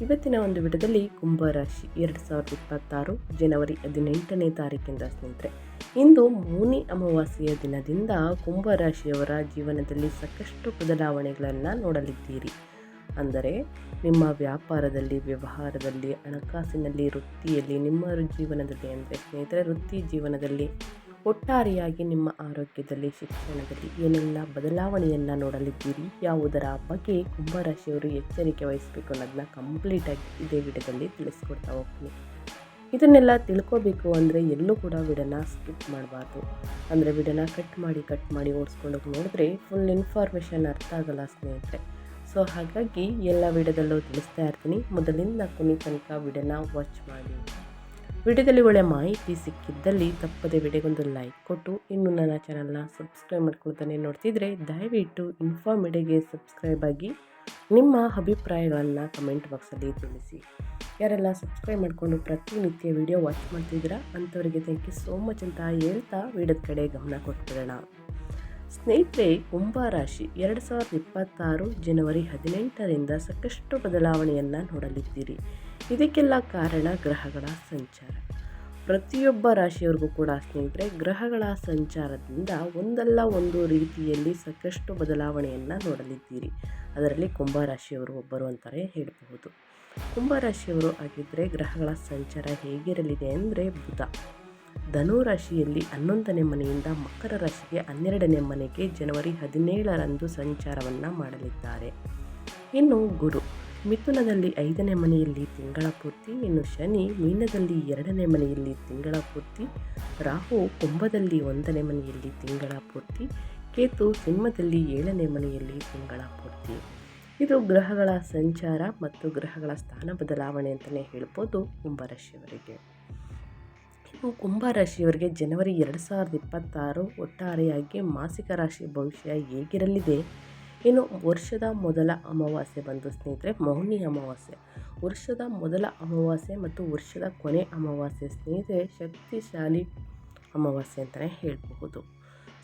ಇವತ್ತಿನ ಒಂದು ವಿಡದಲ್ಲಿ ಕುಂಭರಾಶಿ ಎರಡು ಸಾವಿರದ ಇಪ್ಪತ್ತಾರು ಜನವರಿ ಹದಿನೆಂಟನೇ ತಾರೀಕಿಂದ ಸ್ನೇಹಿತರೆ, ಇಂದು ಮೌನಿ ಅಮಾವಾಸ್ಯೆಯ ದಿನದಿಂದ ಕುಂಭರಾಶಿಯವರ ಜೀವನದಲ್ಲಿ ಸಾಕಷ್ಟು ಬದಲಾವಣೆಗಳನ್ನು ನೋಡಲಿದ್ದೀರಿ. ಅಂದರೆ, ನಿಮ್ಮ ವ್ಯಾಪಾರದಲ್ಲಿ, ವ್ಯವಹಾರದಲ್ಲಿ, ಹಣಕಾಸಿನಲ್ಲಿ, ವೃತ್ತಿಯಲ್ಲಿ, ನಿಮ್ಮ ಜೀವನದಲ್ಲಿ, ಅಂದರೆ ಸ್ನೇಹಿತರೆ, ವೃತ್ತಿ ಜೀವನದಲ್ಲಿ ಒಟ್ಟಾರೆಯಾಗಿ ನಿಮ್ಮ ಆರೋಗ್ಯದಲ್ಲಿ, ಶಿಕ್ಷಣದಲ್ಲಿ ಏನೆಲ್ಲ ಬದಲಾವಣೆಯನ್ನು ನೋಡಲಿದ್ದೀರಿ, ಯಾವುದರ ಬಗ್ಗೆ ಕುಂಭರಾಶಿಯವರು ಎಚ್ಚರಿಕೆ ವಹಿಸಬೇಕು ಅನ್ನೋದನ್ನ ಕಂಪ್ಲೀಟಾಗಿ ಇದೇ ವಿಡಿಯೋದಲ್ಲಿ ತಿಳಿಸ್ಕೊಡ್ತಾ ಹೋಗ್ತೀನಿ. ಇದನ್ನೆಲ್ಲ ತಿಳ್ಕೊಬೇಕು ಅಂದರೆ ಎಲ್ಲೂ ಕೂಡ ವಿಡನ ಸ್ಕಿಪ್ ಮಾಡಬಾರ್ದು. ಅಂದರೆ ವಿಡನ ಕಟ್ ಮಾಡಿ ಕಟ್ ಮಾಡಿ ಓಡಿಸ್ಕೊಂಡೋಗಿ ನೋಡಿದ್ರೆ ಫುಲ್ ಇನ್ಫಾರ್ಮೇಷನ್ ಅರ್ಥ ಆಗಲ್ಲ ಸ್ನೇಹಿತರೆ. ಸೊ ಹಾಗಾಗಿ ಎಲ್ಲ ವಿಡಿಯೋದಲ್ಲೂ ತಿಳಿಸ್ತಾ ಇರ್ತೀನಿ. ಮೊದಲಿಂದ ಕೊನೆ ತನಕ ವಿಡನ ವಾಚ್ ಮಾಡಿ. ವಿಡಿಯೋದಲ್ಲಿ ಒಳ್ಳೆ ಮಾಹಿತಿ ಸಿಕ್ಕಿದ್ದಲ್ಲಿ ತಪ್ಪದೆ ವಿಡಿಯೋಗೊಂದು ಲೈಕ್ ಕೊಟ್ಟು, ಇನ್ನು ನನ್ನ ಚಾನಲ್ನ ಸಬ್ಸ್ಕ್ರೈಬ್ ಮಾಡ್ಕೊಳ್ತಾನೆ ನೋಡ್ತಿದ್ರೆ ದಯವಿಟ್ಟು ಇನ್ಫಾರ್ಮೇಟಿಗೆ ಸಬ್ಸ್ಕ್ರೈಬ್ ಆಗಿ ನಿಮ್ಮ ಅಭಿಪ್ರಾಯಗಳನ್ನು ಕಮೆಂಟ್ ಬಾಕ್ಸಲ್ಲಿ ತಿಳಿಸಿ. ಯಾರೆಲ್ಲ ಸಬ್ಸ್ಕ್ರೈಬ್ ಮಾಡಿಕೊಂಡು ಪ್ರತಿನಿತ್ಯ ವಿಡಿಯೋ ವಾಚ್ ಮಾಡ್ತಿದ್ದೀರಾ, ಅಂಥವರಿಗೆ ಥ್ಯಾಂಕ್ ಯು ಸೋ ಮಚ್ ಅಂತ ಹೇಳ್ತಾ ವಿಡಿಯೋದ ಕಡೆ ಗಮನ ಕೊಟ್ಬಿಡೋಣ. ಸ್ನೇಹಿತರೆ ಕುಂಭರಾಶಿ ಎರಡು ಸಾವಿರದ ಇಪ್ಪತ್ತಾರು ಜನವರಿ ಹದಿನೆಂಟರಿಂದ ಸಾಕಷ್ಟು ಬದಲಾವಣೆಯನ್ನು ನೋಡಲಿದ್ದೀರಿ. ಇದಕ್ಕೆಲ್ಲ ಕಾರಣ ಗ್ರಹಗಳ ಸಂಚಾರ. ಪ್ರತಿಯೊಬ್ಬ ರಾಶಿಯವ್ರಿಗೂ ಕೂಡ ಸ್ನೇಹಿತರೆ, ಗ್ರಹಗಳ ಸಂಚಾರದಿಂದ ಒಂದಲ್ಲ ಒಂದು ರೀತಿಯಲ್ಲಿ ಸಾಕಷ್ಟು ಬದಲಾವಣೆಯನ್ನು ನೋಡಲಿದ್ದೀರಿ. ಅದರಲ್ಲಿ ಕುಂಭರಾಶಿಯವರು ಒಬ್ಬರು ಅಂತಾರೆ ಹೇಳಬಹುದು. ಕುಂಭರಾಶಿಯವರು ಆಗಿದ್ದರೆ ಗ್ರಹಗಳ ಸಂಚಾರ ಹೇಗಿರಲಿದೆ ಅಂದರೆ ಬುಧ ಧನು ರಾಶಿಯಲ್ಲಿ ಹನ್ನೊಂದನೇ ಮನೆಯಿಂದ ಮಕರ ರಾಶಿಗೆ ಹನ್ನೆರಡನೇ ಮನೆಗೆ ಜನವರಿ ಹದಿನೇಳರಂದು ಸಂಚಾರವನ್ನು ಮಾಡಲಿದ್ದಾರೆ. ಇನ್ನು ಗುರು. ಮಿಥುನದಲ್ಲಿ ಐದನೇ ಮನೆಯಲ್ಲಿ ತಿಂಗಳ ಪೂರ್ತಿ, ಇನ್ನು ಶನಿ ಮೀನದಲ್ಲಿ ಎರಡನೇ ಮನೆಯಲ್ಲಿ ತಿಂಗಳ ಪೂರ್ತಿ, ರಾಹು ಕುಂಭದಲ್ಲಿ ಒಂದನೇ ಮನೆಯಲ್ಲಿ ತಿಂಗಳ ಪೂರ್ತಿ, ಕೇತು ಸಿಂಹದಲ್ಲಿ ಏಳನೇ ಮನೆಯಲ್ಲಿ ತಿಂಗಳ ಪೂರ್ತಿ. ಇದು ಗ್ರಹಗಳ ಸಂಚಾರ ಮತ್ತು ಗ್ರಹಗಳ ಸ್ಥಾನ ಬದಲಾವಣೆ ಅಂತಲೇ ಹೇಳ್ಬೋದು ಕುಂಭರಾಶಿಯವರಿಗೆ. ಇನ್ನು ಕುಂಭರಾಶಿಯವರಿಗೆ ಜನವರಿ ಎರಡು ಸಾವಿರದ ಇಪ್ಪತ್ತಾರು ಒಟ್ಟಾರೆಯಾಗಿ ಮಾಸಿಕ ರಾಶಿ ಭವಿಷ್ಯ ಹೇಗಿರಲಿದೆ? ಇನ್ನು ವರ್ಷದ ಮೊದಲ ಅಮಾವಾಸ್ಯೆ ಬಂದು ಸ್ನೇಹಿತರೆ, ಮೌನಿ ಅಮಾವಾಸ್ಯೆ. ವರ್ಷದ ಮೊದಲ ಅಮಾವಾಸ್ಯೆ ಮತ್ತು ವರ್ಷದ ಕೊನೆ ಅಮಾವಾಸ್ಯೆ ಸ್ನೇಹಿತರೆ, ಶಕ್ತಿಶಾಲಿ ಅಮಾವಾಸ್ಯೆ ಅಂತಲೇ ಹೇಳಬಹುದು.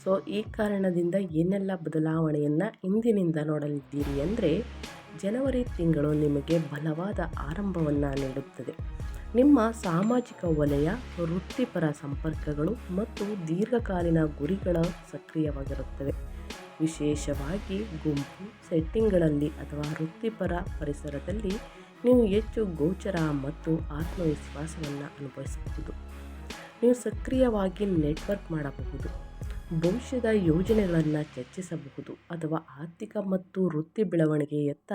ಸೊ, ಈ ಕಾರಣದಿಂದ ಏನೆಲ್ಲ ಬದಲಾವಣೆಯನ್ನು ಇಂದಿನಿಂದ ನೋಡಲಿದ್ದೀರಿ ಅಂದರೆ, ಜನವರಿ ತಿಂಗಳು ನಿಮಗೆ ಬಲವಾದ ಆರಂಭವನ್ನು ನೀಡುತ್ತದೆ. ನಿಮ್ಮ ಸಾಮಾಜಿಕ ವಲಯ, ವೃತ್ತಿಪರ ಸಂಪರ್ಕಗಳು ಮತ್ತು ದೀರ್ಘಕಾಲೀನ ಗುರಿಗಳ ಸಕ್ರಿಯವಾಗಿರುತ್ತವೆ. ವಿಶೇಷವಾಗಿ ಗುಂಪು ಸೆಟ್ಟಿಂಗ್ಗಳಲ್ಲಿ ಅಥವಾ ವೃತ್ತಿಪರ ಪರಿಸರದಲ್ಲಿ ನೀವು ಹೆಚ್ಚು ಗೋಚರ ಮತ್ತು ಆತ್ಮವಿಶ್ವಾಸವನ್ನು ಅನುಭವಿಸಬಹುದು. ನೀವು ಸಕ್ರಿಯವಾಗಿ ನೆಟ್ವರ್ಕ್ ಮಾಡಬಹುದು. ಭವಿಷ್ಯದ ಯೋಜನೆಗಳನ್ನು ಚರ್ಚಿಸಬಹುದು ಅಥವಾ ಆರ್ಥಿಕ ಮತ್ತು ವೃತ್ತಿ ಬೆಳವಣಿಗೆಯತ್ತ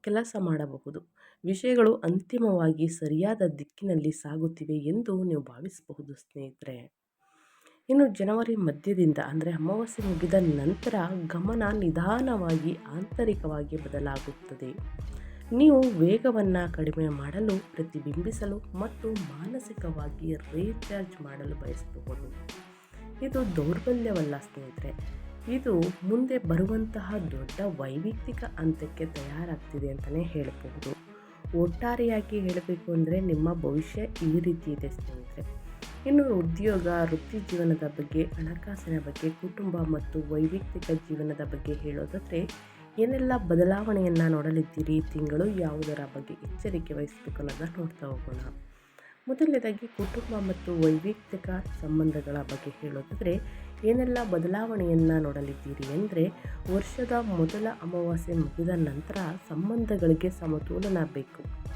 ಕೆಲಸ ಮಾಡಬಹುದು. ವಿಷಯಗಳು ಅಂತಿಮವಾಗಿ ಸರಿಯಾದ ದಿಕ್ಕಿನಲ್ಲಿ ಸಾಗುತ್ತಿವೆ ಎಂದು ನೀವು ಭಾವಿಸಬಹುದು ಸ್ನೇಹಿತರೆ. ಇನ್ನು ಜನವರಿ ಮಧ್ಯದಿಂದ, ಅಂದರೆ ಅಮಾವಾಸ್ಯೆ ಮುಗಿದ ನಂತರ ಗಮನ ನಿಧಾನವಾಗಿ, ಆಂತರಿಕವಾಗಿ ಬದಲಾಗುತ್ತದೆ. ನೀವು ವೇಗವನ್ನು ಕಡಿಮೆ ಮಾಡಲು, ಪ್ರತಿಬಿಂಬಿಸಲು ಮತ್ತು ಮಾನಸಿಕವಾಗಿ ರೀಚಾರ್ಜ್ ಮಾಡಲು ಬಯಸಬಹುದು ಇದು ದೌರ್ಬಲ್ಯವಲ್ಲ ಸ್ನೇಹಿತರೆ. ಇದು ಮುಂದೆ ಬರುವಂತಹ ದೊಡ್ಡ ವೈಯಕ್ತಿಕ ಹಂತಕ್ಕೆ ತಯಾರಾಗ್ತಿದೆ ಅಂತಲೇ ಹೇಳಬಹುದು. ಒಟ್ಟಾರೆಯಾಗಿ ಹೇಳಬೇಕು ಅಂದರೆ ನಿಮ್ಮ ಭವಿಷ್ಯ ಈ ರೀತಿ ಇದೆ ಸ್ನೇಹಿತರೆ. ಇನ್ನು ಉದ್ಯೋಗ, ವೃತ್ತಿ ಜೀವನದ ಬಗ್ಗೆ, ಹಣಕಾಸಿನ ಬಗ್ಗೆ, ಕುಟುಂಬ ಮತ್ತು ವೈಯಕ್ತಿಕ ಜೀವನದ ಬಗ್ಗೆ ಹೇಳೋದಾದರೆ, ಏನೆಲ್ಲ ಬದಲಾವಣೆಯನ್ನು ನೋಡಲಿದ್ದೀರಿ, ತಿಂಗಳು ಯಾವುದರ ಬಗ್ಗೆ ಎಚ್ಚರಿಕೆ ವಹಿಸಬೇಕು ಅನ್ನೋದನ್ನ ನೋಡ್ತಾ ಹೋಗೋಣ. ಮೊದಲನೇದಾಗಿ ಕುಟುಂಬ ಮತ್ತು ವೈಯಕ್ತಿಕ ಸಂಬಂಧಗಳ ಬಗ್ಗೆ ಹೇಳೋದಾದರೆ, ಏನೆಲ್ಲ ಬದಲಾವಣೆಯನ್ನು ನೋಡಲಿದ್ದೀರಿ ಅಂದರೆ, ವರ್ಷದ ಮೊದಲ ಅಮಾವಾಸ್ಯೆ ಮುಗಿದ ನಂತರ ಸಂಬಂಧಗಳಿಗೆ ಸಮತೋಲನ ಬೇಕು.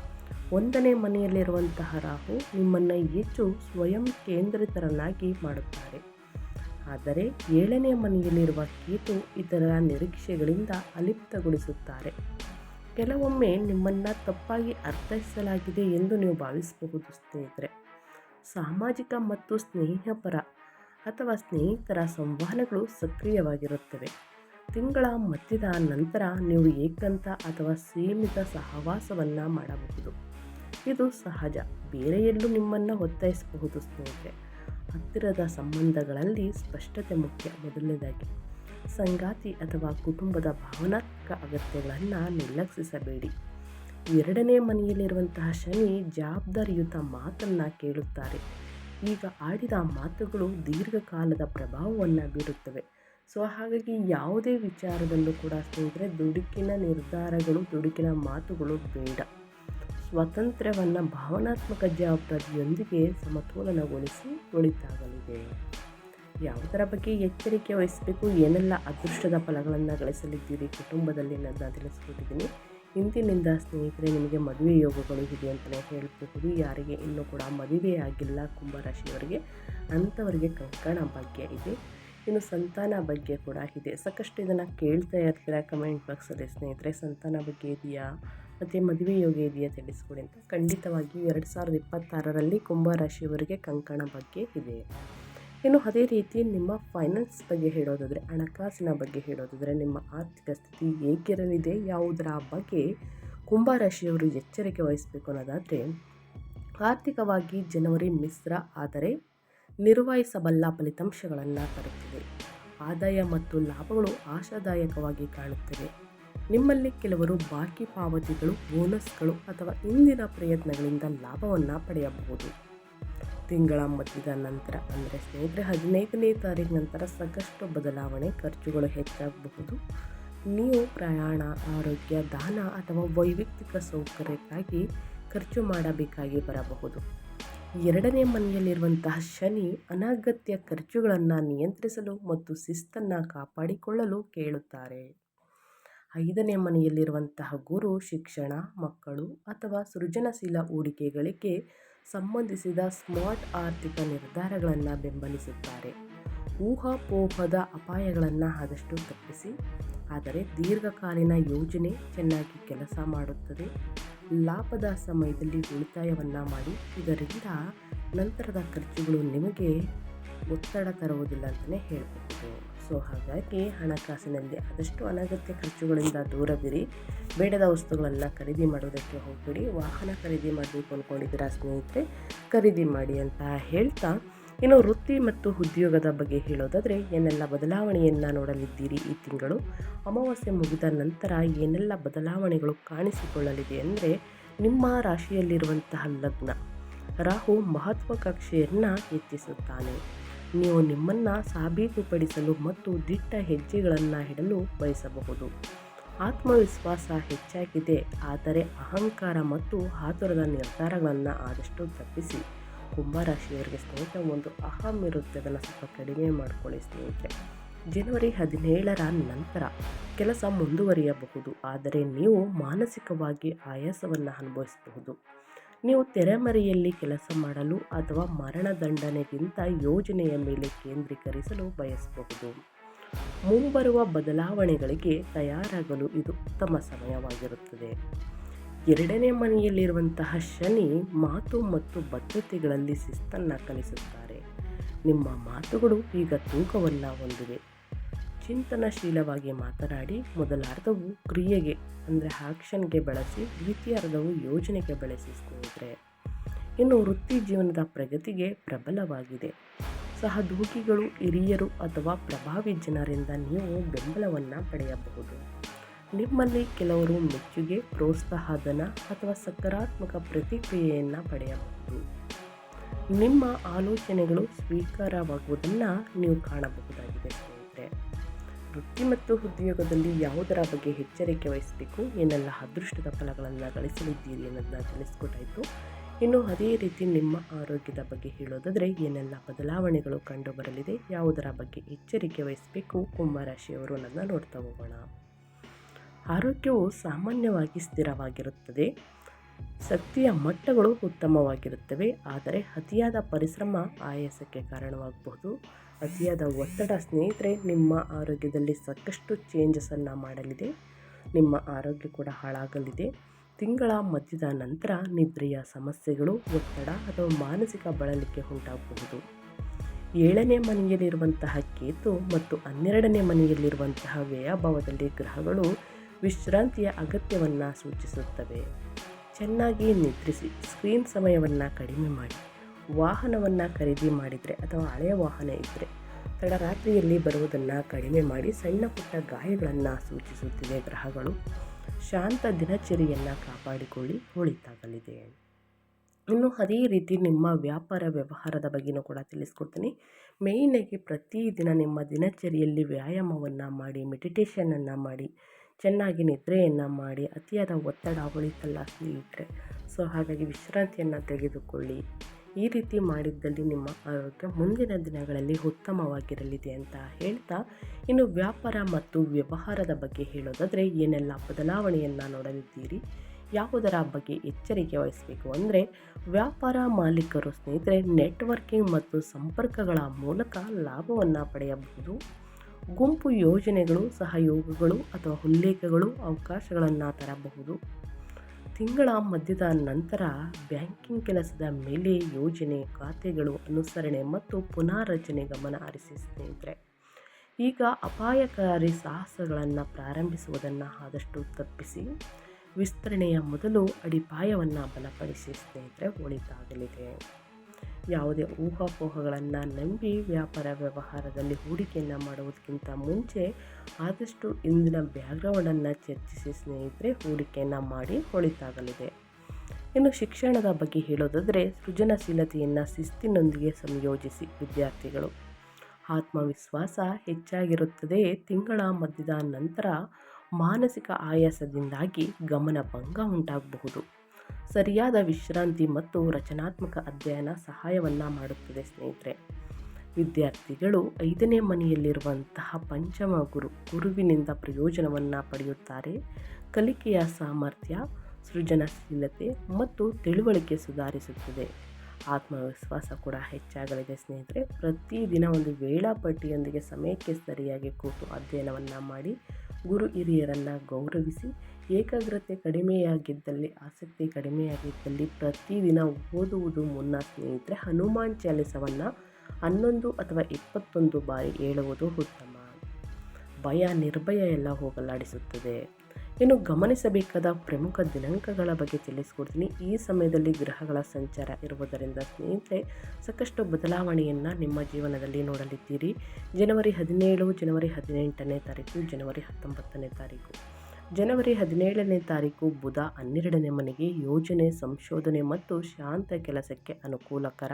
ಒಂದನೇ ಮನೆಯಲ್ಲಿರುವಂತಹ ರಾಹು ನಿಮ್ಮನ್ನು ಹೆಚ್ಚು ಸ್ವಯಂ ಕೇಂದ್ರಿತರನ್ನಾಗಿ ಮಾಡುತ್ತಾರೆ. ಆದರೆ ಏಳನೇ ಮನೆಯಲ್ಲಿರುವ ಕೇತು ಇತರ ನಿರೀಕ್ಷೆಗಳಿಂದ ಅಲಿಪ್ತಗೊಳಿಸುತ್ತಾರೆ. ಕೆಲವೊಮ್ಮೆ ನಿಮ್ಮನ್ನು ತಪ್ಪಾಗಿ ಅರ್ಥೈಸಲಾಗಿದೆ ಎಂದು ನೀವು ಭಾವಿಸಬಹುದು ಸ್ನೇಹಿತರೆ. ಸಾಮಾಜಿಕ ಮತ್ತು ಸ್ನೇಹಪರ ಅಥವಾ ಸ್ನೇಹಿತರ ಸಂವಹನಗಳು ಸಕ್ರಿಯವಾಗಿರುತ್ತವೆ. ತಿಂಗಳ ಮಧ್ಯದ ನಂತರ ನೀವು ಏಕಾಂತ ಅಥವಾ ಸೀಮಿತ ಸಹವಾಸವನ್ನು ಮಾಡಬಹುದು. ಇದು ಸಹಜ. ಬೇರೆ ಎಲ್ಲೂ ನಿಮ್ಮನ್ನು ಒತ್ತಾಯಿಸಬಹುದು ಸ್ನೇಹಿತರೆ. ಹತ್ತಿರದ ಸಂಬಂಧಗಳಲ್ಲಿ ಸ್ಪಷ್ಟತೆ ಮುಖ್ಯ. ಮೊದಲನೇದಾಗಿ, ಸಂಗಾತಿ ಅಥವಾ ಕುಟುಂಬದ ಭಾವನಾತ್ಮಕ ಅಗತ್ಯಗಳನ್ನು ನಿರ್ಲಕ್ಷಿಸಬೇಡಿ. ಎರಡನೇ ಮನೆಯಲ್ಲಿರುವಂತಹ ಶನಿ ಜವಾಬ್ದಾರಿಯುತ ಮಾತನ್ನು ಕೇಳುತ್ತಾರೆ. ಈಗ ಆಡಿದ ಮಾತುಗಳು ದೀರ್ಘಕಾಲದ ಪ್ರಭಾವವನ್ನು ಬೀರುತ್ತವೆ. ಸೊ, ಹಾಗಾಗಿ ಯಾವುದೇ ವಿಚಾರದಲ್ಲೂ ಕೂಡ ಸ್ನೇಹಿತರೆ, ದುಡುಕಿನ ನಿರ್ಧಾರಗಳು, ದುಡುಕಿನ ಮಾತುಗಳು ಬೇಡ. ಸ್ವಾತಂತ್ರ್ಯವನ್ನು ಭಾವನಾತ್ಮಕ ಜವಾಬ್ದಾರಿಯೊಂದಿಗೆ ಸಮತೋಲನಗೊಳಿಸಿ ಒಳಿತಾಗಲಿದೆ ಯಾವುದರ ಬಗ್ಗೆ ಎಚ್ಚರಿಕೆ ವಹಿಸಬೇಕು, ಏನೆಲ್ಲ ಅದೃಷ್ಟದ ಫಲಗಳನ್ನು ಗಳಿಸಲಿದ್ದೀರಿ ಕುಟುಂಬದಲ್ಲಿ ನನ್ನ ತಿಳಿಸ್ಕೊಟ್ಟಿದ್ದೀನಿ. ಇಂದಿನಿಂದ ಸ್ನೇಹಿತರೆ, ನಿಮಗೆ ಮದುವೆ ಯೋಗಗಳು ಇದೆ ಅಂತಲೇ ಹೇಳಬಹುದು ಯಾರಿಗೆ ಇನ್ನೂ ಕೂಡ ಮದುವೆ ಆಗಿಲ್ಲ ಕುಂಭರಾಶಿಯವರಿಗೆ, ಅಂಥವರಿಗೆ ಕಂಕಣ ಭಾಗ್ಯ ಇದೆ. ಇನ್ನು ಸಂತಾನ ಬಗ್ಗೆ ಕೂಡ ಇದೆ. ಸಾಕಷ್ಟು ಇದನ್ನು ಕೇಳ್ತಾ ಇರ್ತೀರ ಕಮೆಂಟ್ ಬಾಕ್ಸಲ್ಲಿ ಸ್ನೇಹಿತರೆ? ಸಂತಾನ ಬಗ್ಗೆ ಇದೆಯಾ? ಮತ್ತು ಮದುವೆ ಯೋಗ ಇದೆಯಾ ತಿಳಿಸ್ಕೊಡಿ ಅಂತ. ಖಂಡಿತವಾಗಿಯೂ ಎರಡು ಸಾವಿರದ ಇಪ್ಪತ್ತಾರರಲ್ಲಿ ಕುಂಭರಾಶಿಯವರಿಗೆ ಕಂಕಣ ಬಗ್ಗೆ ಇದೆ. ಇನ್ನು ಅದೇ ರೀತಿ ನಿಮ್ಮ ಫೈನಾನ್ಸ್ ಬಗ್ಗೆ ಹೇಳೋದಾದರೆ, ಹಣಕಾಸಿನ ಬಗ್ಗೆ ಹೇಳೋದಾದರೆ, ನಿಮ್ಮ ಆರ್ಥಿಕ ಸ್ಥಿತಿ ಹೇಗಿರಲಿದೆ, ಯಾವುದರ ಬಗ್ಗೆ ಕುಂಭರಾಶಿಯವರು ಎಚ್ಚರಿಕೆ ವಹಿಸಬೇಕು ಅನ್ನೋದಾದರೆ, ಆರ್ಥಿಕವಾಗಿ ಜನವರಿ ಮಿಶ್ರ ಆದರೆ ನಿರ್ವಹಿಸಬಲ್ಲ ಫಲಿತಾಂಶಗಳನ್ನು ತರುತ್ತಿದೆ. ಆದಾಯ ಮತ್ತು ಲಾಭಗಳು ಆಶಾದಾಯಕವಾಗಿ ಕಾಣುತ್ತವೆ. ನಿಮ್ಮಲ್ಲಿ ಕೆಲವರು ಬಾಕಿ ಪಾವತಿಗಳು, ಬೋನಸ್ಗಳು ಅಥವಾ ಇಂದಿನ ಪ್ರಯತ್ನಗಳಿಂದ ಲಾಭವನ್ನು ಪಡೆಯಬಹುದು. ತಿಂಗಳ ಮಧ್ಯದ ನಂತರ ಅಂದರೆ ಸ್ನೇಹಿತರೆ, ಹದಿನೈದನೇ ತಾರೀಕು ನಂತರ ಸಾಕಷ್ಟು ಬದಲಾವಣೆ ಖರ್ಚುಗಳು ಹೆಚ್ಚಾಗಬಹುದು. ನೀವು ಪ್ರಯಾಣ, ಆರೋಗ್ಯ, ದಾನ ಅಥವಾ ವೈಯಕ್ತಿಕ ಸೌಕರ್ಯಕ್ಕಾಗಿ ಖರ್ಚು ಮಾಡಬೇಕಾಗಿ ಬರಬಹುದು. ಎರಡನೇ ಮನೆಯಲ್ಲಿರುವಂತಹ ಶನಿ ಅನಗತ್ಯ ಖರ್ಚುಗಳನ್ನು ನಿಯಂತ್ರಿಸಲು ಮತ್ತು ಶಿಸ್ತನ್ನು ಕಾಪಾಡಿಕೊಳ್ಳಲು ಕೇಳುತ್ತಾರೆ. ಐದನೇ ಮನೆಯಲ್ಲಿರುವಂತಹ ಗುರು, ಶಿಕ್ಷಣ, ಮಕ್ಕಳು ಅಥವಾ ಸೃಜನಶೀಲ ಹೂಡಿಕೆಗಳಿಗೆ ಸಂಬಂಧಿಸಿದ ಸ್ಮಾರ್ಟ್ ಆರ್ಥಿಕ ನಿರ್ಧಾರಗಳನ್ನು ಬೆಂಬಲಿಸುತ್ತಾರೆ. ಊಹಾಪೋಹದ ಅಪಾಯಗಳನ್ನು ಆದಷ್ಟು ತಪ್ಪಿಸಿ, ಆದರೆ ದೀರ್ಘಕಾಲೀನ ಯೋಜನೆ ಚೆನ್ನಾಗಿ ಕೆಲಸ ಮಾಡುತ್ತದೆ. ಲಾಭದ ಸಮಯದಲ್ಲಿ ಉಳಿತಾಯವನ್ನು ಮಾಡಿ, ಇದರಿಂದ ನಂತರದ ಖರ್ಚುಗಳು ನಿಮಗೆ ಒತ್ತಡ ತರುವುದಿಲ್ಲ ಅಂತಲೇ ಹೇಳಬಹುದು. ಸೊ ಹಾಗಾಗಿ ಹಣಕಾಸಿನಲ್ಲಿ ಆದಷ್ಟು ಅನಗತ್ಯ ಖರ್ಚುಗಳಿಂದ ದೂರವಿರಿ. ಬೇಡದ ವಸ್ತುಗಳನ್ನು ಖರೀದಿ ಮಾಡೋದಕ್ಕೆ ಹೋಗಬೇಡಿ. ವಾಹನ ಖರೀದಿ ಮಾಡಬೇಕು ಅಂದ್ಕೊಂಡಿದ್ದೀರಾ ಸ್ನೇಹಿತರೆ, ಖರೀದಿ ಮಾಡಿ ಅಂತ ಹೇಳ್ತಾ ಇನ್ನು ವೃತ್ತಿ ಮತ್ತು ಉದ್ಯೋಗದ ಬಗ್ಗೆ ಹೇಳೋದಾದರೆ, ಏನೆಲ್ಲ ಬದಲಾವಣೆಯನ್ನು ನೋಡಲಿದ್ದೀರಿ ಈ ತಿಂಗಳು? ಅಮಾವಾಸ್ಯೆ ಮುಗಿದ ನಂತರ ಏನೆಲ್ಲ ಬದಲಾವಣೆಗಳು ಕಾಣಿಸಿಕೊಳ್ಳಲಿದೆ ಅಂದರೆ, ನಿಮ್ಮ ರಾಶಿಯಲ್ಲಿರುವಂತಹ ಲಗ್ನ. ರಾಹು ಮಹತ್ವಾಕಾಂಕ್ಷೆಯನ್ನು ಹೆಚ್ಚಿಸುತ್ತಾನೆ ನೀವು ನಿಮ್ಮನ್ನು ಸಾಬೀತುಪಡಿಸಲು ಮತ್ತು ದಿಟ್ಟ ಹೆಜ್ಜೆಗಳನ್ನು ಇಡಲು ಬಯಸಬಹುದು. ಆತ್ಮವಿಶ್ವಾಸ ಹೆಚ್ಚಾಗಿದೆ, ಆದರೆ ಅಹಂಕಾರ ಮತ್ತು ಆತುರದ ನಿರ್ಧಾರಗಳನ್ನು ಆದಷ್ಟು ತಪ್ಪಿಸಿ. ಕುಂಭರಾಶಿಯವರಿಗೆ ಸ್ನೇಹಿತ ಒಂದು ಅಹಂ ಇರುತ್ತೆ, ಅದನ್ನು ಸ್ವಲ್ಪ ಕಡಿಮೆ ಮಾಡಿಕೊಳ್ಳಿ ಸ್ನೇಹಿತರೆ. ಜನವರಿ ಹದಿನೇಳರ ನಂತರ ಕೆಲಸ ಮುಂದುವರಿಯಬಹುದು, ಆದರೆ ನೀವು ಮಾನಸಿಕವಾಗಿ ಆಯಾಸವನ್ನು ಅನುಭವಿಸಬಹುದು. ನೀವು ತೆರೆಮರೆಯಲ್ಲಿ ಕೆಲಸ ಮಾಡಲು ಅಥವಾ ಮರಣದಂಡನೆಗಿಂತ ಯೋಜನೆಯ ಮೇಲೆ ಕೇಂದ್ರೀಕರಿಸಲು ಬಯಸಬಹುದು. ಮುಂಬರುವ ಬದಲಾವಣೆಗಳಿಗೆ ತಯಾರಾಗಲು ಇದು ಉತ್ತಮ ಸಮಯವಾಗಿರುತ್ತದೆ. ಎರಡನೇ ಮನೆಯಲ್ಲಿರುವಂತಹ ಶನಿ ಮಾತು ಮತ್ತು ಬದ್ಧತೆಗಳಲ್ಲಿ ಶಿಸ್ತನ್ನು ಕಲಿಸುತ್ತಾರೆ. ನಿಮ್ಮ ಮಾತುಗಳು ಈಗ ತೂಕವಲ್ಲ ಹೊಂದಿವೆ ಚಿಂತನಶೀಲವಾಗಿ ಮಾತನಾಡಿ ಮೊದಲಾರ್ಧವು ಕ್ರಿಯೆಗೆ, ಅಂದರೆ ಆಕ್ಷನ್ಗೆ ಬಳಸಿ ದ್ವಿತೀಯಾರ್ಧವು ಯೋಜನೆಗೆ ಬಳಸಿ ಸ್ನೇಹಿತರೆ. ಇನ್ನು ವೃತ್ತಿ ಜೀವನದ ಪ್ರಗತಿಗೆ ಪ್ರಬಲವಾಗಿದೆ. ಸಹದೋಗಿಗಳು, ಹಿರಿಯರು ಅಥವಾ ಪ್ರಭಾವಿ ಜನರಿಂದ ನೀವು ಬೆಂಬಲವನ್ನು ಪಡೆಯಬಹುದು. ನಿಮ್ಮಲ್ಲಿ ಕೆಲವರು ಮೆಚ್ಚುಗೆ, ಪ್ರೋತ್ಸಾಹಧನ ಅಥವಾ ಸಕಾರಾತ್ಮಕ ಪ್ರತಿಕ್ರಿಯೆಯನ್ನು ಪಡೆಯಬಹುದು. ನಿಮ್ಮ ಆಲೋಚನೆಗಳು ಸ್ವೀಕಾರವಾಗುವುದನ್ನು ನೀವು ಕಾಣಬಹುದಾಗಿದೆ ಸ್ನೇಹಿತರೆ. ವೃತ್ತಿ ಮತ್ತು ಉದ್ಯೋಗದಲ್ಲಿ ಯಾವುದರ ಬಗ್ಗೆ ಎಚ್ಚರಿಕೆ ವಹಿಸಬೇಕು, ಏನೆಲ್ಲ ಅದೃಷ್ಟದ ಫಲಗಳನ್ನು ಗಳಿಸಲಿದ್ದೀರಿ ಅನ್ನೋದನ್ನ ತಿಳಿಸ್ಕೊಟ್ಟಾಯಿತು. ಇನ್ನು ಅದೇ ರೀತಿ ನಿಮ್ಮ ಆರೋಗ್ಯದ ಬಗ್ಗೆ ಹೇಳೋದಾದರೆ, ಏನೆಲ್ಲ ಬದಲಾವಣೆಗಳು ಕಂಡು ಬರಲಿದೆ ಯಾವುದರ ಬಗ್ಗೆ ಎಚ್ಚರಿಕೆ ವಹಿಸಬೇಕು, ಕುಂಭರಾಶಿಯವರು ಅನ್ನೋದನ್ನ ನೋಡ್ತಾ ಹೋಗೋಣ. ಆರೋಗ್ಯವು ಸಾಮಾನ್ಯವಾಗಿ ಸ್ಥಿರವಾಗಿರುತ್ತದೆ. ಶಕ್ತಿಯ ಮಟ್ಟಗಳು ಉತ್ತಮವಾಗಿರುತ್ತವೆ, ಆದರೆ ಅತಿಯಾದ ಪರಿಶ್ರಮ ಆಯಾಸಕ್ಕೆ ಕಾರಣವಾಗಬಹುದು. ಅತಿಯಾದ ಒತ್ತಡ ಸ್ನೇಹಿತರೆ, ನಿಮ್ಮ ಆರೋಗ್ಯದಲ್ಲಿ ಸಾಕಷ್ಟು ಚೇಂಜಸನ್ನು ಮಾಡಲಿದೆ. ನಿಮ್ಮ ಆರೋಗ್ಯ ಕೂಡ ಹಾಳಾಗಲಿದೆ. ತಿಂಗಳ ಮಧ್ಯದ ನಂತರ ನಿದ್ರೆಯ ಸಮಸ್ಯೆಗಳು, ಒತ್ತಡ ಅಥವಾ ಮಾನಸಿಕ ಬಳಲಿಕೆ ಉಂಟಾಗಬಹುದು. ಏಳನೇ ಮನೆಯಲ್ಲಿರುವಂತಹ ಕೇತು ಮತ್ತು ಹನ್ನೆರಡನೇ ಮನೆಯಲ್ಲಿರುವಂತಹ ವ್ಯಯಭಾವದಲ್ಲಿ ಗ್ರಹಗಳು ವಿಶ್ರಾಂತಿಯ ಅಗತ್ಯವನ್ನು ಸೂಚಿಸುತ್ತವೆ. ಚೆನ್ನಾಗಿ ನಿದ್ರಿಸಿ, ಸ್ಕ್ರೀನ್ ಸಮಯವನ್ನು ಕಡಿಮೆ ಮಾಡಿ. ವಾಹನವನ್ನು ಖರೀದಿ ಮಾಡಿದರೆ ಅಥವಾ ಹಳೆಯ ವಾಹನ ಇದ್ದರೆ ತಡರಾತ್ರಿಯಲ್ಲಿ ಬರುವುದನ್ನು ಕಡಿಮೆ ಮಾಡಿ ಸಣ್ಣ ಪುಟ್ಟ ಗಾಯಗಳನ್ನು ಸೂಚಿಸುತ್ತಿದೆ ಗ್ರಹಗಳು. ಶಾಂತ ದಿನಚರಿಯನ್ನು ಕಾಪಾಡಿಕೊಳ್ಳಿ, ಹೊಳಿತಾಗಲಿದೆ. ಇನ್ನು ಅದೇ ರೀತಿ ನಿಮ್ಮ ವ್ಯಾಪಾರ ವ್ಯವಹಾರದ ಬಗ್ಗೆಯೂ ಕೂಡ ತಿಳಿಸ್ಕೊಡ್ತೀನಿ. ಮೇಯ್ನಾಗಿ ಪ್ರತಿದಿನ ನಿಮ್ಮ ದಿನಚರಿಯಲ್ಲಿ ವ್ಯಾಯಾಮವನ್ನು ಮಾಡಿ ಮೆಡಿಟೇಷನನ್ನು ಮಾಡಿ, ಚೆನ್ನಾಗಿ ನಿದ್ರೆಯನ್ನು ಮಾಡಿ, ಅತಿಯಾದ ಒತ್ತಡ, ಹೊಳಿತಲ್ಲ ಸ್ನೇಹಿತರೆ. ಸೊ, ಹಾಗಾಗಿ ವಿಶ್ರಾಂತಿಯನ್ನು ತೆಗೆದುಕೊಳ್ಳಿ. ಈ ರೀತಿ ಮಾಡಿದ್ದಲ್ಲಿ ನಿಮ್ಮ ಆರೋಗ್ಯ ಮುಂದಿನ ದಿನಗಳಲ್ಲಿ ಉತ್ತಮವಾಗಿರಲಿದೆ ಅಂತ ಹೇಳ್ತಾ, ಇನ್ನು ವ್ಯಾಪಾರ ಮತ್ತು ವ್ಯವಹಾರದ ಬಗ್ಗೆ ಹೇಳೋದಾದರೆ ಏನೆಲ್ಲ ಬದಲಾವಣೆಯನ್ನು ನೋಡಲಿದ್ದೀರಿ? ಯಾವುದರ ಬಗ್ಗೆ ಎಚ್ಚರಿಕೆ ವಹಿಸಬೇಕು ಅಂದರೆ ವ್ಯಾಪಾರ ಮಾಲೀಕರು ಸ್ನೇಹಿತರೆ ನೆಟ್ವರ್ಕಿಂಗ್ ಮತ್ತು ಸಂಪರ್ಕಗಳ ಮೂಲಕ ಲಾಭವನ್ನು ಪಡೆಯಬಹುದು. ಗುಂಪು ಯೋಜನೆಗಳು, ಸಹಯೋಗಗಳು ಅಥವಾ ಉಲ್ಲೇಖಗಳು ಅವಕಾಶಗಳನ್ನು ತರಬಹುದು. ತಿಂಗಳ ಮಧ್ಯದ ನಂತರ ಬ್ಯಾಂಕಿಂಗ್ ಕೆಲಸದ ಮೇಲೆ ಯೋಜನೆ, ಖಾತೆಗಳು ಅನುಸರಣೆ ಮತ್ತು ಪುನಾರಚನೆ ಗಮನ ಹರಿಸಿ ಸ್ನೇಹಿತರೆ. ಈಗ ಅಪಾಯಕಾರಿ ಸಾಹಸಗಳನ್ನು ಪ್ರಾರಂಭಿಸುವುದನ್ನು ಆದಷ್ಟು ತಪ್ಪಿಸಿ ವಿಸ್ತರಣೆಯ ಮೊದಲು ಅಡಿಪಾಯವನ್ನು ಬಲಪಡಿಸಿ ಸ್ನೇಹಿತರೆ ಒಳಿತಾಗಲಿದೆ ಯಾವುದೇ ಊಹಾಪೋಹಗಳನ್ನು ನಂಬಿ ವ್ಯಾಪಾರ ವ್ಯವಹಾರದಲ್ಲಿ ಹೂಡಿಕೆಯನ್ನು ಮಾಡುವುದಕ್ಕಿಂತ ಮುಂಚೆ ಆದಷ್ಟು ಇಂದಿನ ಬ್ಯಾಕ್ಗ್ರೌಂಡನ್ನು ಚರ್ಚಿಸಿ ಸ್ನೇಹಿತರೆ, ಹೂಡಿಕೆಯನ್ನು ಮಾಡಿ ಒಳಿತಾಗಲಿದೆ ಇನ್ನು ಶಿಕ್ಷಣದ ಬಗ್ಗೆ ಹೇಳೋದಾದರೆ, ಸೃಜನಶೀಲತೆಯನ್ನು ಶಿಸ್ತಿನೊಂದಿಗೆ ಸಂಯೋಜಿಸಿ ವಿದ್ಯಾರ್ಥಿಗಳು. ಆತ್ಮವಿಶ್ವಾಸ ಹೆಚ್ಚಾಗಿರುತ್ತದೆ. ತಿಂಗಳ ಮಧ್ಯದ ನಂತರ ಮಾನಸಿಕ ಆಯಾಸದಿಂದಾಗಿ ಗಮನ ಭಂಗ ಉಂಟಾಗಬಹುದು. ಸರಿಯಾದ ವಿಶ್ರಾಂತಿ ಮತ್ತು ರಚನಾತ್ಮಕ ಅಧ್ಯಯನ ಸಹಾಯವನ್ನು ಮಾಡುತ್ತದೆ ಸ್ನೇಹಿತರೆ. ವಿದ್ಯಾರ್ಥಿಗಳು ಐದನೇ ಮನೆಯಲ್ಲಿರುವಂತಹ ಪಂಚಮ ಗುರು ಗುರುವಿನಿಂದ ಪ್ರಯೋಜನವನ್ನು ಪಡೆಯುತ್ತಾರೆ. ಕಲಿಕೆಯ ಸಾಮರ್ಥ್ಯ, ಸೃಜನಶೀಲತೆ ಮತ್ತು ತಿಳುವಳಿಕೆ ಸುಧಾರಿಸುತ್ತದೆ. ಆತ್ಮವಿಶ್ವಾಸ ಕೂಡ ಹೆಚ್ಚಾಗಲಿದೆ ಸ್ನೇಹಿತರೆ. ಪ್ರತಿದಿನ ಒಂದು ವೇಳಾಪಟ್ಟಿಯೊಂದಿಗೆ ಸಮಯಕ್ಕೆ ಸರಿಯಾಗಿ ಕೂತು ಅಧ್ಯಯನವನ್ನು ಮಾಡಿ ಗುರು ಹಿರಿಯರನ್ನು ಗೌರವಿಸಿ ಏಕಾಗ್ರತೆ ಕಡಿಮೆಯಾಗಿದ್ದಲ್ಲಿ, ಆಸಕ್ತಿ ಕಡಿಮೆಯಾಗಿದ್ದಲ್ಲಿ ಪ್ರತಿದಿನ ಓದುವುದು ಮುನ್ನ ಸ್ನೇಹಿತರೆ, ಹನುಮಾನ್ ಚಾಲಿಸವನ್ನು ಹನ್ನೊಂದು ಅಥವಾ ಇಪ್ಪತ್ತೊಂದು ಬಾರಿ ಹೇಳುವುದು ಉತ್ತಮ. ಭಯ, ನಿರ್ಭಯ ಎಲ್ಲ ಹೋಗಲಾಡಿಸುತ್ತದೆ. ಇನ್ನು ಗಮನಿಸಬೇಕಾದ ಪ್ರಮುಖ ದಿನಾಂಕಗಳ ಬಗ್ಗೆ ತಿಳಿಸ್ಕೊಡ್ತೀನಿ. ಈ ಸಮಯದಲ್ಲಿ ಗ್ರಹಗಳ ಸಂಚಾರ ಇರುವುದರಿಂದ ಸ್ನೇಹಿತರೆ, ಸಾಕಷ್ಟು ಬದಲಾವಣೆಯನ್ನು ನಿಮ್ಮ ಜೀವನದಲ್ಲಿ ನೋಡಲಿದ್ದೀರಿ. ಜನವರಿ ಹದಿನೇಳು, ಜನವರಿ ಹದಿನೆಂಟನೇ ತಾರೀಕು, ಜನವರಿ ಹತ್ತೊಂಬತ್ತನೇ ತಾರೀಕು. ಜನವರಿ ಹದಿನೇಳನೇ ತಾರೀಕು ಬುಧ ಹನ್ನೆರಡನೇ ಮನೆಗೆ ಯೋಜನೆ, ಸಂಶೋಧನೆ ಮತ್ತು ಶಾಂತ ಕೆಲಸಕ್ಕೆ ಅನುಕೂಲಕರ.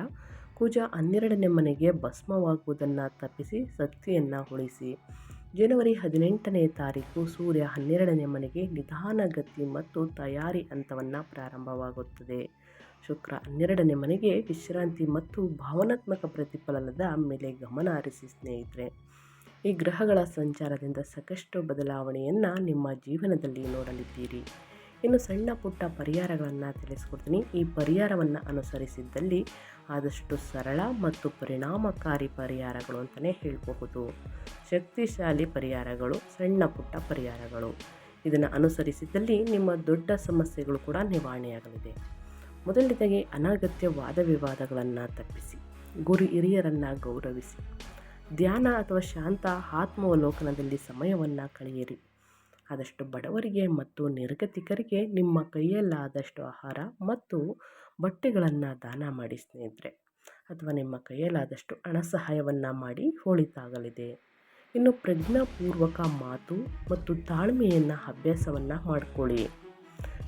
ಕುಜ ಹನ್ನೆರಡನೇ ಮನೆಗೆ ಭಸ್ಮವಾಗುವುದನ್ನು ತಪ್ಪಿಸಿ ಶಕ್ತಿಯನ್ನು ಉಳಿಸಿ. ಜನವರಿ ಹದಿನೆಂಟನೇ ತಾರೀಕು ಸೂರ್ಯ ಹನ್ನೆರಡನೇ ಮನೆಗೆ ನಿಧಾನಗತಿ ಮತ್ತು ತಯಾರಿ ಹಂತವನ್ನು ಪ್ರಾರಂಭವಾಗುತ್ತದೆ. ಶುಕ್ರ ಹನ್ನೆರಡನೇ ಮನೆಗೆ ವಿಶ್ರಾಂತಿ ಮತ್ತು ಭಾವನಾತ್ಮಕ ಪ್ರತಿಫಲನದ ಮೇಲೆ ಗಮನ ಹರಿಸಿ ಸ್ನೇಹಿತರೆ. ಈ ಗ್ರಹಗಳ ಸಂಚಾರದಿಂದ ಸಾಕಷ್ಟು ಬದಲಾವಣೆಯನ್ನು ನಿಮ್ಮ ಜೀವನದಲ್ಲಿ ನೋಡಲಿದ್ದೀರಿ. ಇನ್ನು ಸಣ್ಣ ಪುಟ್ಟ ಪರಿಹಾರಗಳನ್ನು ತಿಳಿಸ್ಕೊಡ್ತೀನಿ. ಈ ಪರಿಹಾರವನ್ನು ಅನುಸರಿಸಿದ್ದಲ್ಲಿ ಆದಷ್ಟು ಸರಳ ಮತ್ತು ಪರಿಣಾಮಕಾರಿ ಪರಿಹಾರಗಳು ಅಂತಲೇ ಹೇಳಬಹುದು. ಶಕ್ತಿಶಾಲಿ ಪರಿಹಾರಗಳು, ಸಣ್ಣ ಪುಟ್ಟ ಪರಿಹಾರಗಳು. ಇದನ್ನು ಅನುಸರಿಸಿದ್ದಲ್ಲಿ ನಿಮ್ಮ ದೊಡ್ಡ ಸಮಸ್ಯೆಗಳು ಕೂಡ ನಿವಾರಣೆಯಾಗಲಿದೆ. ಮೊದಲನೇದಾಗಿ ಅನಗತ್ಯ ವಾದ ವಿವಾದಗಳನ್ನು ತಪ್ಪಿಸಿ, ಗುರು ಹಿರಿಯರನ್ನು ಗೌರವಿಸಿ. ಧ್ಯಾನ ಅಥವಾ ಶಾಂತ ಆತ್ಮಾವಲೋಕನದಲ್ಲಿ ಸಮಯವನ್ನು ಕಳೆಯಿರಿ. ಆದಷ್ಟು ಬಡವರಿಗೆ ಮತ್ತು ನಿರ್ಗತಿಕರಿಗೆ ನಿಮ್ಮ ಕೈಯಲ್ಲಾದಷ್ಟು ಆಹಾರ ಮತ್ತು ಬಟ್ಟೆಗಳನ್ನು ದಾನ ಮಾಡಿ ಸ್ನೇಹಿತರೆ. ಅಥವಾ ನಿಮ್ಮ ಕೈಯಲ್ಲಾದಷ್ಟು ಹಣ ಸಹಾಯವನ್ನು ಮಾಡಿ ಹೋಳಿತಾಗಲಿದೆ ಇನ್ನು ಪ್ರಜ್ಞಾಪೂರ್ವಕ ಮಾತು ಮತ್ತು ತಾಳ್ಮೆಯನ್ನು ಅಭ್ಯಾಸವನ್ನು ಮಾಡಿಕೊಳ್ಳಿ.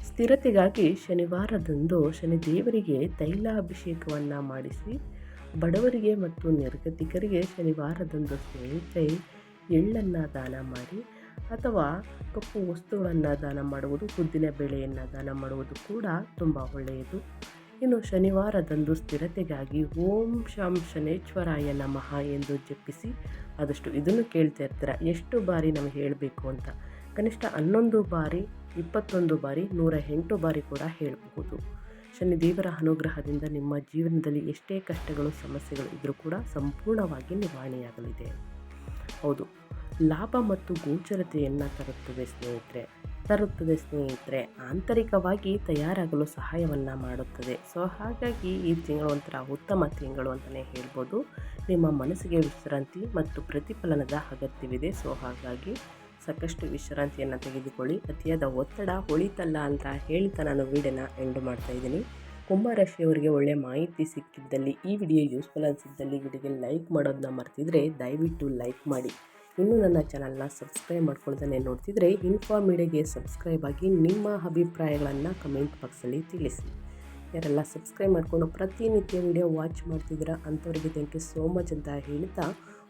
ಸ್ಥಿರತೆಗಾಗಿ ಶನಿವಾರದಂದು ಶನಿದೇವರಿಗೆ ತೈಲಾಭಿಷೇಕವನ್ನು ಮಾಡಿಸಿ ಬಡವರಿಗೆ ಮತ್ತು ನಿರ್ಗತಿಕರಿಗೆ ಶನಿವಾರದಂದು ಸ್ನೇಹಿತರೆ, ಎಳ್ಳನ್ನು ದಾನ ಮಾಡಿ ಅಥವಾ ಕಪ್ಪು ವಸ್ತುಗಳನ್ನು ದಾನ ಮಾಡುವುದು ಉದ್ದಿನ ಬೇಳೆಯನ್ನು ದಾನ ಮಾಡುವುದು ಕೂಡ ತುಂಬ ಒಳ್ಳೆಯದು. ಇನ್ನು ಶನಿವಾರದಂದು ಸ್ಥಿರತೆಗಾಗಿ ಓಂ ಶಾಂ ಶನೇಶ್ವರಾಯ ನಮಃ ಎಂದು ಜಪಿಸಿ ಆದಷ್ಟು ಇದನ್ನು ಕೇಳ್ತಾ ಇರ್ತೀರ? ಎಷ್ಟು ಬಾರಿ ನಮಗೆ ಹೇಳಬೇಕು ಅಂತ? ಕನಿಷ್ಠ ಹನ್ನೊಂದು ಬಾರಿ, ಇಪ್ಪತ್ತೊಂದು ಬಾರಿ, ನೂರ ಎಂಟು ಬಾರಿ ಕೂಡ ಹೇಳಬಹುದು. ಶನಿದೇವರ ಅನುಗ್ರಹದಿಂದ ನಿಮ್ಮ ಜೀವನದಲ್ಲಿ ಎಷ್ಟೇ ಕಷ್ಟಗಳು, ಸಮಸ್ಯೆಗಳು ಇದ್ದರೂ ಕೂಡ ಸಂಪೂರ್ಣವಾಗಿ ನಿವಾರಣೆಯಾಗಲಿದೆ. ಹೌದು, ಲಾಭ ಮತ್ತು ಗೋಚರತೆಯನ್ನು ತರುತ್ತದೆ ಸ್ನೇಹಿತರೆ. ತರುತ್ತದೆ ಸ್ನೇಹಿತರೆ, ಆಂತರಿಕವಾಗಿ ತಯಾರಾಗಲು ಸಹಾಯವನ್ನು ಮಾಡುತ್ತದೆ. ಸೊ ಹಾಗಾಗಿ ಈ ತಿಂಗಳು ಒಂಥರ ಉತ್ತಮ ತಿಂಗಳು ಅಂತಲೇ ಹೇಳ್ಬೋದು. ನಿಮ್ಮ ಮನಸ್ಸಿಗೆ ವಿಶ್ರಾಂತಿ ಮತ್ತು ಪ್ರತಿಫಲನದ ಅಗತ್ಯವಿದೆ. ಸೊ ಹಾಗಾಗಿ ಸಾಕಷ್ಟು ವಿಶ್ರಾಂತಿಯನ್ನು ತೆಗೆದುಕೊಳ್ಳಿ. ಅತಿಯಾದ ಒತ್ತಡ, ಹೊಳಿತಲ್ಲ ಅಂತ ಹೇಳ್ತಾ ನಾನು ವೀಡಿಯೋನ ಎಂಡ್ ಮಾಡ್ತಾಯಿದ್ದೀನಿ ಕುಂಭರಾಶಿಯವರಿಗೆ ಒಳ್ಳೆಯ ಮಾಹಿತಿ ಸಿಕ್ಕಿದ್ದಲ್ಲಿ, ಈ ವಿಡಿಯೋ ಯೂಸ್ಫುಲ್ ಅನಿಸಿದ್ದಲ್ಲಿ ವಿಡಿಯೋಗೆ ಲೈಕ್ ಮಾಡೋದನ್ನ ಮರ್ತಿದ್ರೆ ದಯವಿಟ್ಟು ಲೈಕ್ ಮಾಡಿ. ಇನ್ನೂ ನನ್ನ ಚಾನಲ್ನ ಸಬ್ಸ್ಕ್ರೈಬ್ ಮಾಡ್ಕೊಳ್ತಾನೆ ನೋಡ್ತಿದ್ರೆ ಇನ್ಫಾರ್ಮ್ ಮೀಡಿಯಾಗೆ ಸಬ್ಸ್ಕ್ರೈಬ್ ಆಗಿ ನಿಮ್ಮ ಅಭಿಪ್ರಾಯಗಳನ್ನು ಕಮೆಂಟ್ ಬಾಕ್ಸಲ್ಲಿ ತಿಳಿಸಿ. ಯಾರೆಲ್ಲ ಸಬ್ಸ್ಕ್ರೈಬ್ ಮಾಡಿಕೊಂಡು ಪ್ರತಿನಿತ್ಯ ವಿಡಿಯೋ ವಾಚ್ ಮಾಡ್ತಿದ್ದೀರಾ ಅಂಥವ್ರಿಗೆ ಥ್ಯಾಂಕ್ ಯು ಸೋ ಮಚ್ ಅಂತ ಹೇಳ್ತಾ